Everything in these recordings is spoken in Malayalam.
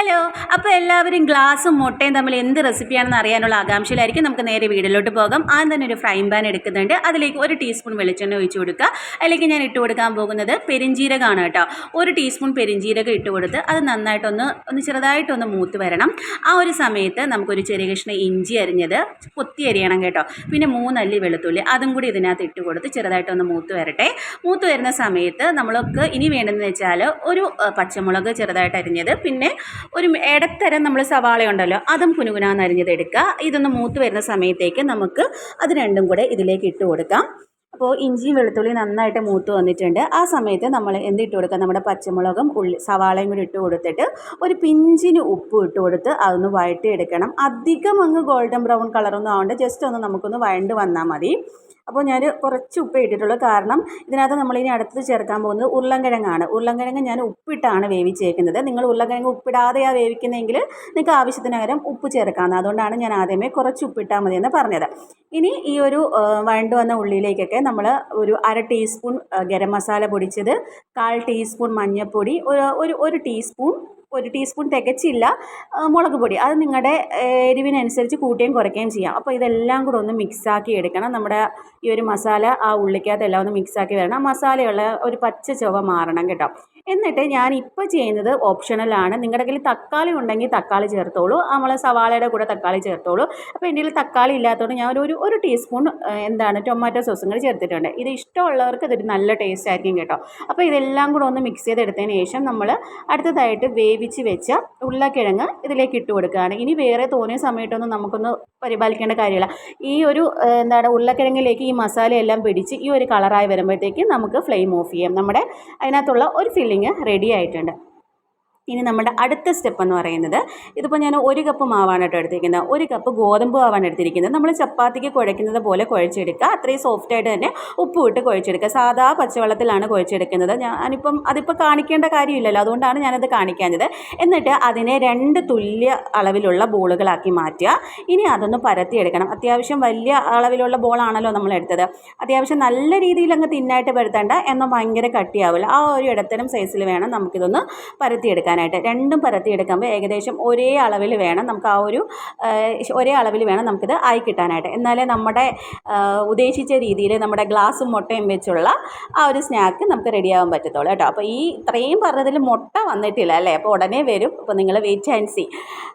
ഹലോ അപ്പോൾ എല്ലാവരും ഗ്ലാസും മുട്ടയും തമ്മിൽ എന്ത് റെസിപ്പിയാണെന്ന് അറിയാനുള്ള ആകാംക്ഷയിലായിരിക്കും. നമുക്ക് നേരെ വീടിലോട്ട് പോകാം. ആദ്യം തന്നെ ഒരു ഫ്രൈ പാൻ എടുക്കുന്നുണ്ട്. അതിലേക്ക് ഒരു ടീസ്പൂൺ വെളിച്ചെണ്ണ ഒഴിച്ചു കൊടുക്കുക. അല്ലെങ്കിൽ ഞാൻ ഇട്ട് കൊടുക്കാൻ പോകുന്നത് പെരിഞ്ജീരകമാണ് കേട്ടോ. ഒരു ടീസ്പൂൺ പെരിഞ്ജീരകം ഇട്ട് കൊടുത്ത് അത് നന്നായിട്ടൊന്ന് ഒന്ന് ചെറുതായിട്ടൊന്ന് മൂത്ത് വരണം. ആ ഒരു സമയത്ത് നമുക്കൊരു ചെറിയ കഷ്ണം ഇഞ്ചി അരിഞ്ഞത് കൊത്തി അരിയണം കേട്ടോ. പിന്നെ മൂന്നല്ലി വെളുത്തുള്ളി അതും കൂടി ഇതിനകത്ത് ഇട്ട് കൊടുത്ത് ചെറുതായിട്ടൊന്ന് മൂത്ത് വരട്ടെ. മൂത്ത് വരുന്ന സമയത്ത് നമ്മൾക്ക് ഇനി വേണ്ടതെന്ന് വെച്ചാൽ ഒരു പച്ചമുളക് ചെറുതായിട്ട് അരിഞ്ഞത്. പിന്നെ ഒരു ഇടത്തരം നമ്മൾ സവാള ഉണ്ടല്ലോ അതും കുനുകുനാന്ന് അരിഞ്ഞത് എടുക്കുക. ഇതൊന്ന് മൂത്ത് വരുന്ന സമയത്തേക്ക് നമുക്ക് അത് രണ്ടും കൂടെ ഇതിലേക്ക് ഇട്ട് കൊടുക്കാം. അപ്പോൾ ഇഞ്ചിയും വെളുത്തുള്ളി നന്നായിട്ട് മൂത്ത് വന്നിട്ടുണ്ട്. ആ സമയത്ത് നമ്മൾ എന്ത് എന്തിട്ട് കൊടുക്കാം നമ്മുടെ പച്ചമുളകും ഉള്ളി സവാളയും കൂടി ഇട്ട് കൊടുത്തിട്ട് ഒരു പിഞ്ചിന് ഉപ്പ് ഇട്ട് കൊടുത്ത് അതൊന്ന് വഴട്ടിയെടുക്കണം അധികം അങ്ങ് ഗോൾഡൻ ബ്രൗൺ കളറൊന്നും ആവേണ്ട. ജസ്റ്റ് ഒന്ന് നമുക്കൊന്ന് വഴണ്ട് വന്നാൽ മതി. അപ്പോൾ ഞാൻ കുറച്ച് ഉപ്പ് ഇട്ടിട്ടുള്ളൂ. കാരണം ഇതിനകത്ത് നമ്മളിനി അടുത്തത് ചേർക്കാൻ പോകുന്നത് ഉരുളൻകിഴങ്ങാണ്. ഉരുളൻകിഴങ്ങ് ഞാൻ ഉപ്പിട്ടാണ് വേവിച്ചേക്കുന്നത്. നിങ്ങൾ ഉരുളൻകിഴങ്ങ് ഉപ്പിടാതെയാണ് വേവിക്കുന്നതെങ്കിൽ നിങ്ങൾക്ക് ആവശ്യത്തിന് പകരം ഉപ്പ് ചേർക്കാമെന്ന് അതുകൊണ്ടാണ് ഞാൻ ആദ്യമേ കുറച്ച് ഉപ്പിട്ടാൽ മതിയെന്ന് പറഞ്ഞത്. ഇനി ഈ ഒരു വഴണ്ടു വന്ന ഉള്ളിയിലേക്കൊക്കെ നമ്മൾ ഒരു അര ടീസ്പൂൺ ഗരം മസാല പൊടിച്ചത് കാൽ ടീസ്പൂൺ മഞ്ഞൾപ്പൊടി ഒരു ഒരു ടീസ്പൂൺ ഒരു ടീസ്പൂൺ തികച്ചില്ല മുളക് പൊടി. അത് നിങ്ങളുടെ എരിവിനനുസരിച്ച് കൂട്ടുകയും കുറയ്ക്കുകയും ചെയ്യാം. അപ്പോൾ ഇതെല്ലാം കൂടെ ഒന്ന് മിക്സാക്കി എടുക്കണം. നമ്മുടെ ഈ ഒരു മസാല ആ ഉള്ളിക്കകത്ത് എല്ലാം ഒന്ന് മിക്സാക്കി വരണം. മസാലയുള്ള ഒരു പച്ച ചുവ മാറണം കേട്ടോ. എന്നിട്ട് ഞാൻ ഇപ്പോൾ ചെയ്യുന്നത് ഓപ്ഷണലാണ് നിങ്ങളുടെ കയ്യിൽ തക്കാളി ഉണ്ടെങ്കിൽ തക്കാളി ചേർത്തോളൂ. നമ്മൾ സവാളയുടെ കൂടെ തക്കാളി ചേർത്തോളൂ. അപ്പോൾ എന്റെ കയ്യിൽ തക്കാളി ഇല്ലാത്തതുകൊണ്ട് ഞാൻ ഒരു ഒരു ടീസ്പൂൺ എന്താണ് ടൊമാറ്റോ സോസും കൂടി ചേർത്തിട്ടുണ്ട്. ഇത് ഇഷ്ടമുള്ളവർക്ക് ഇതൊരു നല്ല ടേസ്റ്റ് ആയിരിക്കും കേട്ടോ. അപ്പോൾ ഇതെല്ലാം കൂടെ ഒന്ന് മിക്സ് ചെയ്തെടുത്തതിന് ശേഷം നമ്മൾ അടുത്തതായിട്ട് വേവിച്ച് വെച്ച ഉരുളക്കിഴങ്ങ് ഇതിലേക്ക് ഇട്ട് കൊടുക്കുകയാണ്. ഇനി വേറെ തോന്നിയ സമയത്തൊന്നും നമുക്കൊന്ന് പരിപാലിക്കേണ്ട കാര്യമില്ല. ഈ ഒരു എന്താണ് ഉരുളക്കിഴങ്ങിലേക്ക് ഈ മസാലയെല്ലാം പിടിച്ച് ഈ ഒരു കളറായി വരുമ്പോഴത്തേക്ക് നമുക്ക് ഫ്ലെയിം ഓഫ് ചെയ്യാം. നമ്മുടെ അതിനകത്തുള്ള ഒരു ഫില്ലിങ് റെഡി ആയിട്ടുണ്ട്. ഇനി നമ്മുടെ അടുത്ത സ്റ്റെപ്പ് എന്ന് പറയുന്നത് ഇതിപ്പോൾ ഞാൻ ഒരു കപ്പ് മാവാണ് കേട്ടോ എടുത്തിരിക്കുന്നത്. ഒരു കപ്പ് ഗോതമ്പ് മാവാണ് എടുത്തിരിക്കുന്നത്. നമ്മൾ ചപ്പാത്തിക്ക് കുഴയ്ക്കുന്നത് പോലെ കുഴച്ചെടുക്കുക. അത്രയും സോഫ്റ്റ് ആയിട്ട് തന്നെ ഉപ്പ് ഇട്ട് കുഴച്ചെടുക്കുക. സാധാ പച്ചവെള്ളത്തിലാണ് കുഴച്ചെടുക്കുന്നത്. ഞാനിപ്പം അതിപ്പോൾ കാണിക്കേണ്ട കാര്യമില്ലല്ലോ. അതുകൊണ്ടാണ് ഞാനത് കാണിക്കാഞ്ഞത്. എന്നിട്ട് അതിനെ രണ്ട് തുല്യ അളവിലുള്ള ബോളുകളാക്കി മാറ്റുക. ഇനി അതൊന്ന് പരത്തിയെടുക്കണം. അത്യാവശ്യം വലിയ അളവിലുള്ള ബോളാണല്ലോ നമ്മൾ എടുത്തത്. അത്യാവശ്യം നല്ല രീതിയിൽ അങ്ങ് തിന്നായിട്ട് പരത്തേണ്ട. എന്നാൽ ഭയങ്കര കട്ടിയാവില്ല. ആ ഒരു ഇടത്തരം സൈസിൽ വേണം നമുക്കിതൊന്ന് പരത്തിയെടുക്കാനായിട്ട് രണ്ടും പരത്തിയെടുക്കുമ്പോൾ ഏകദേശം ഒരേ അളവിൽ വേണം നമുക്ക് ആ ഒരു ഒരേ അളവിൽ വേണം നമുക്കിത് ആയി കിട്ടാനായിട്ട്. എന്നാലേ നമ്മുടെ ഉദ്ദേശിച്ച രീതിയിൽ നമ്മുടെ ഗ്ലാസും മുട്ടയും വെച്ചുള്ള ആ ഒരു സ്നാക്ക് നമുക്ക് റെഡിയാവാൻ പറ്റത്തുള്ളൂ കേട്ടോ. അപ്പോൾ ഈ ഇത്രയും പറഞ്ഞതിൽ മുട്ട വന്നിട്ടില്ല അല്ലേ? അപ്പോൾ ഉടനെ വരും. അപ്പോൾ നിങ്ങൾ വെയിറ്റ് ആൻഡ് സി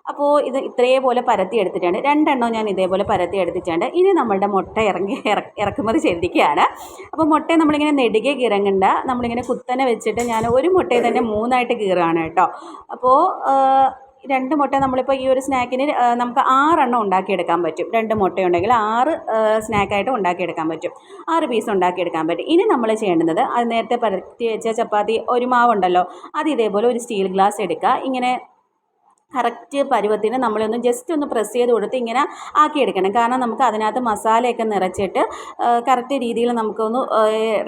അപ്പോൾ ഇത് ഇത്രേ പോലെ പരത്തി എടുത്തിട്ടുണ്ട് രണ്ടെണ്ണം ഞാൻ ഇതേപോലെ പരത്തി എടുത്തിട്ടുണ്ട് ഇനി നമ്മളുടെ മുട്ട ഇറങ്ങി ഇറ- ഇറക്കുമതി ചെയ്തിരിക്കുകയാണ്. അപ്പോൾ മുട്ടയെ നമ്മളിങ്ങനെ നെടുകെ കീറങ്ങണ്ട. നമ്മളിങ്ങനെ കുത്തനെ വെച്ചിട്ട് ഞാൻ ഒരു മുട്ടയെ തന്നെ മൂന്നായിട്ട് കീറുകയാണ് കേട്ടോ. അപ്പോൾ രണ്ട് മുട്ട നമ്മളിപ്പോൾ ഈ ഒരു സ്നാക്കിന് നമുക്ക് ആറെണ്ണം ഉണ്ടാക്കിയെടുക്കാൻ പറ്റും. രണ്ട് മുട്ടയുണ്ടെങ്കിൽ ആറ് സ്നാക്കായിട്ട് ഉണ്ടാക്കിയെടുക്കാൻ പറ്റും. ആറ് പീസ് ഉണ്ടാക്കിയെടുക്കാൻ പറ്റും. ഇനി നമ്മൾ ചെയ്യേണ്ടത് അത് നേരത്തെ പരത്തി വെച്ച ചപ്പാത്തി ഒരു മാവുണ്ടല്ലോ അത് ഇതേപോലെ ഒരു സ്റ്റീൽ ഗ്ലാസ് എടുക്കുക. ഇങ്ങനെ കറക്റ്റ് പരുവത്തിന് നമ്മളൊന്ന് ജസ്റ്റ് ഒന്ന് പ്രസ് ചെയ്ത് കൊടുത്ത് ഇങ്ങനെ ആക്കിയെടുക്കണം. കാരണം നമുക്ക് അതിനകത്ത് മസാലയൊക്കെ നിറച്ചിട്ട് കറക്റ്റ് രീതിയിൽ നമുക്കൊന്ന്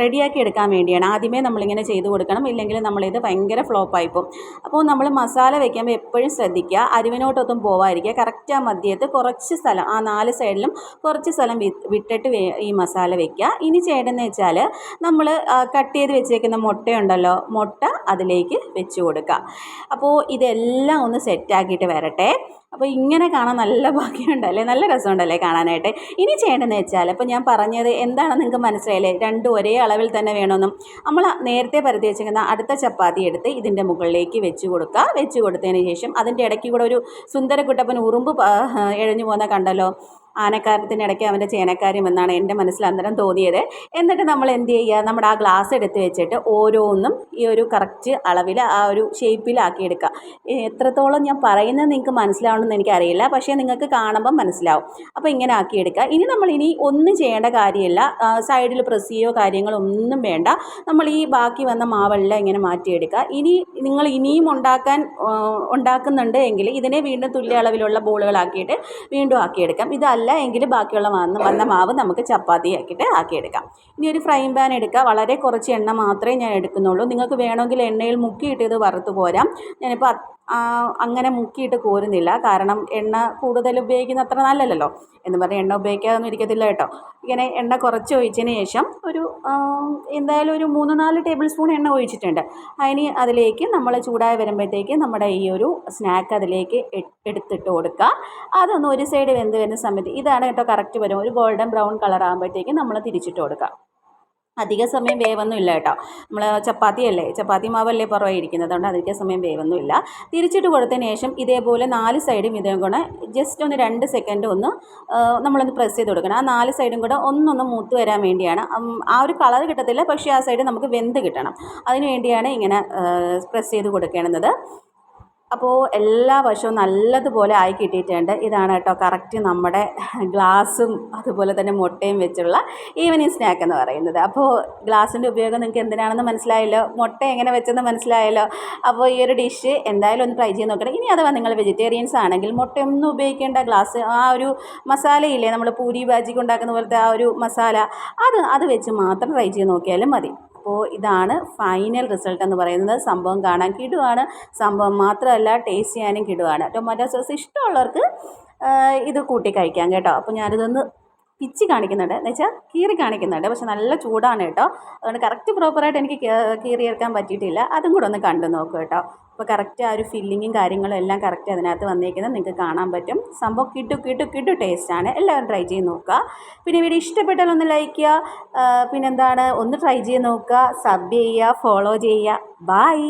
റെഡിയാക്കി എടുക്കാൻ വേണ്ടിയാണ്. ആദ്യമേ നമ്മളിങ്ങനെ ചെയ്ത് കൊടുക്കണം. ഇല്ലെങ്കിൽ നമ്മളിത് ഭയങ്കര ഫ്ലോപ്പായി പോകും. അപ്പോൾ നമ്മൾ മസാല വയ്ക്കുമ്പോൾ എപ്പോഴും ശ്രദ്ധിക്കുക. അരിവിനോട്ടൊന്നും പോവാതിരിക്കുക. കറക്റ്റ് ആ മധ്യത്ത് കുറച്ച് സ്ഥലം ആ നാല് സൈഡിലും കുറച്ച് സ്ഥലം വിട്ടിട്ട് ഈ മസാല വയ്ക്കുക ഇനി ചെയ്യേണ്ടതെന്ന് വെച്ചാൽ നമ്മൾ കട്ട് ചെയ്ത് വെച്ചേക്കുന്ന മുട്ടയുണ്ടല്ലോ. മുട്ട അതിലേക്ക് വെച്ച് കൊടുക്കുക. അപ്പോൾ ഇതെല്ലാം ഒന്ന് സെറ്റാക്കിയിട്ട് വരട്ടെ. അപ്പോൾ ഇങ്ങനെ കാണാൻ നല്ല ഭംഗിയുണ്ടല്ലേ നല്ല രസമുണ്ടല്ലേ കാണാനായിട്ട്? ഇനി ചെയ്യേണ്ടതെന്ന് വെച്ചാൽ അപ്പോൾ ഞാൻ പറഞ്ഞത് എന്താണെന്ന് നിങ്ങൾക്ക് മനസ്സിലായില്ലേ? രണ്ടും ഒരേ അളവിൽ തന്നെ വേണമെന്നും. നമ്മൾ നേരത്തെ പരത്തി വെച്ചിരിക്കുന്ന അടുത്ത ചപ്പാത്തി എടുത്ത് ഇതിന്റെ മുകളിലേക്ക് വെച്ച് കൊടുക്കുക. വെച്ച് കൊടുത്തതിന് ശേഷം അതിന്റെ ഇടയ്ക്ക് കൂടെ ഒരു സുന്ദരക്കുട്ടപ്പൻ ഉറുമ്പ് എഴഞ്ഞു പോകുന്ന കണ്ടല്ലോ? ആനക്കാരത്തിന്റെ ഇടയ്ക്ക് അവന്റെ ചേനക്കാരും എന്നാണ് എന്റെ മനസ്സിൽ അന്നേരം തോന്നിയത്. എന്നിട്ട് നമ്മൾ എന്ത് ചെയ്യുക? നമ്മുടെ ആ ഗ്ലാസ് എടുത്ത് വെച്ചിട്ട് ഓരോന്നും ഈ ഒരു കറക്റ്റ് അളവിൽ ആ ഒരു ഷേപ്പിലാക്കി എടുക്കുക. എത്രത്തോളം ഞാൻ പറയുന്നത് നിങ്ങൾക്ക് മനസ്സിലാവണമെന്ന് എനിക്കറിയില്ല. പക്ഷേ നിങ്ങൾക്ക് കാണുമ്പം മനസ്സിലാവും. അപ്പോൾ ഇങ്ങനെ ആക്കി ആക്കിയെടുക്കുക ഇനി നമ്മൾ ഇനി ഒന്നും ചെയ്യേണ്ട കാര്യമില്ല. സൈഡിൽ പ്രസ് ചെയ്യോ കാര്യങ്ങളൊന്നും വേണ്ട. നമ്മൾ ഈ ബാക്കി വന്ന മാവെല്ലാം ഇങ്ങനെ മാറ്റിയെടുക്കുക. ഇനി നിങ്ങൾ ഇനിയും ഉണ്ടാക്കാൻ ഉണ്ടാക്കുന്നുണ്ട് എങ്കിൽ ഇതിനെ വീണ്ടും തുല്യ അളവിലുള്ള ബോളുകളാക്കിയിട്ട് വീണ്ടും ആക്കിയെടുക്കാം. ഇതല്ല എങ്കിൽ ബാക്കിയുള്ള മാവ് വന്ന മാവ് നമുക്ക് ചപ്പാത്തി ആക്കിയിട്ട് ആക്കിയെടുക്കാം. ഇനി ഒരു ഫ്രൈ പാൻ എടുക്കുക വളരെ കുറച്ച് എണ്ണ മാത്രമേ ഞാൻ എടുക്കുന്നുള്ളൂ. നിങ്ങൾക്ക് വേണമെങ്കിൽ എണ്ണയിൽ മുക്കിയിട്ട് ഇത് വറുത്ത് കോരാം ഞാനിപ്പോൾ അങ്ങനെ മുക്കിയിട്ട് കോരുന്നില്ല. കാരണം എണ്ണ കൂടുതൽ ഉപയോഗിക്കുന്ന അത്ര നല്ലതല്ലല്ലോ എന്ന് പറഞ്ഞാൽ എണ്ണ ഉപയോഗിക്കാതൊന്നും ഇരിക്കത്തില്ല കേട്ടോ. ഇങ്ങനെ എണ്ണ കുറച്ച് ഒഴിച്ചതിന് ശേഷം ഒരു എന്തായാലും ഒരു മൂന്ന് നാല് ടേബിൾ സ്പൂൺ എണ്ണ ഒഴിച്ചിട്ടുണ്ട്. അതിന് അതിലേക്ക് നമ്മൾ ചൂടായി വരുമ്പോഴത്തേക്ക് നമ്മുടെ ഈ ഒരു സ്നാക്ക് അതിലേക്ക് എടുത്തിട്ട് കൊടുക്കുക അതൊന്ന് ഒരു സൈഡ് വെന്ത് വരുന്ന സമയത്ത് ഇതാണ് കേട്ടോ കറക്റ്റ് വരും ഒരു ഗോൾഡൻ ബ്രൗൺ കളർ ആകുമ്പോഴത്തേക്ക് നമ്മൾ തിരിച്ചിട്ട് കൊടുക്കുക അധിക സമയം വേവൊന്നും ഇല്ല കേട്ടോ. നമ്മൾ ചപ്പാത്തി അല്ലേ ചപ്പാത്തി മാവല്ലേ പുറമെ ഇരിക്കുന്നത് അതുകൊണ്ട് അധിക സമയം വേവൊന്നും ഇല്ല തിരിച്ചിട്ട് കൊടുത്തതിന് ശേഷം ഇതേപോലെ നാല് സൈഡും ഇതേ കൂടെ ജസ്റ്റ് ഒന്ന് രണ്ട് സെക്കൻഡ് ഒന്ന് നമ്മളൊന്ന് പ്രസ് ചെയ്ത് കൊടുക്കണം. ആ നാല് സൈഡും കൂടെ ഒന്നൊന്ന് മൂത്ത് വരാൻ വേണ്ടിയാണ്. ആ ഒരു കളർ കിട്ടത്തില്ല. പക്ഷേ ആ സൈഡ് നമുക്ക് വെന്ത് കിട്ടണം. അതിന് വേണ്ടിയാണ് ഇങ്ങനെ പ്രസ് ചെയ്ത് കൊടുക്കേണ്ടത്. അപ്പോൾ എല്ലാ വശവും നല്ലതുപോലെ ആയി കിട്ടിയിട്ടുണ്ട്. ഇതാണ് കേട്ടോ കറക്റ്റ് നമ്മുടെ ഗ്ലാസും അതുപോലെ തന്നെ മുട്ടയും വെച്ചുള്ള ഈവനിങ് സ്നാക്ക് എന്ന് പറയുന്നത്. അപ്പോൾ ഗ്ലാസിന്റെ ഉപയോഗം നിങ്ങൾക്ക് എന്തിനാണെന്ന് മനസ്സിലായല്ലോ? മുട്ട എങ്ങനെ വെച്ചെന്ന് മനസ്സിലായല്ലോ? അപ്പോൾ ഈ ഒരു ഡിഷ് എന്തായാലും ഒന്ന് ട്രൈ ചെയ്ത് നോക്കണം ഇനി അഥവാ നിങ്ങൾ വെജിറ്റേറിയൻസ് ആണെങ്കിൽ മുട്ടയൊന്നും ഉപയോഗിക്കേണ്ട ഗ്ലാസ് ആ ഒരു മസാലയില്ലേ? നമ്മൾ പൂരി ബാജിക്ക് ഉണ്ടാക്കുന്ന പോലത്തെ ആ ഒരു മസാല അത് അത് വെച്ച് മാത്രം ട്രൈ ചെയ്ത് നോക്കിയാലും മതി. അപ്പോൾ ഇതാണ് ഫൈനൽ റിസൾട്ട് എന്ന് പറയുന്നത്. സംഭവം കാണാൻ കിടുവാണ്. സംഭവം മാത്രമല്ല ടേസ്റ്റ് ചെയ്യാനും കിടുവാണ്. ടൊമാറ്റോ സോസ് ഇഷ്ടമുള്ളവർക്ക് ഇത് കൂട്ടി കഴിക്കാം കേട്ടോ. അപ്പോൾ ഞാനിതൊന്ന് പിച്ചി കാണിക്കുന്നുണ്ട്. എന്ന് വെച്ചാൽ കീറി കാണിക്കുന്നുണ്ട്. പക്ഷെ നല്ല ചൂടാണ് കേട്ടോ. അതുകൊണ്ട് കറക്റ്റ് പ്രോപ്പറായിട്ട് എനിക്ക് കീറിയെടുക്കാൻ പറ്റിയിട്ടില്ല. അതും കൂടെ ഒന്ന് കണ്ടു നോക്കൂ കേട്ടോ. അപ്പോൾ കറക്റ്റ് ആ ഒരു ഫില്ലിങ്ങും കാര്യങ്ങളും എല്ലാം കറക്റ്റ് അതിനകത്ത് വന്നിരിക്കുന്നത് നിങ്ങൾക്ക് കാണാൻ പറ്റും. സംഭവം കിട്ടു കിട്ടു കിട്ടു ടേസ്റ്റാണ് എല്ലാവരും ട്രൈ ചെയ്ത് നോക്കുക. പിന്നെ വീഡിയോ ഇഷ്ടപ്പെട്ടാൽ ഒന്ന് ലൈക്ക് ചെയ്യുക. പിന്നെന്താണ്? ഒന്ന് ട്രൈ ചെയ്ത് നോക്കുക. സബ് ചെയ്യുക ഫോളോ ചെയ്യുക. ബായ്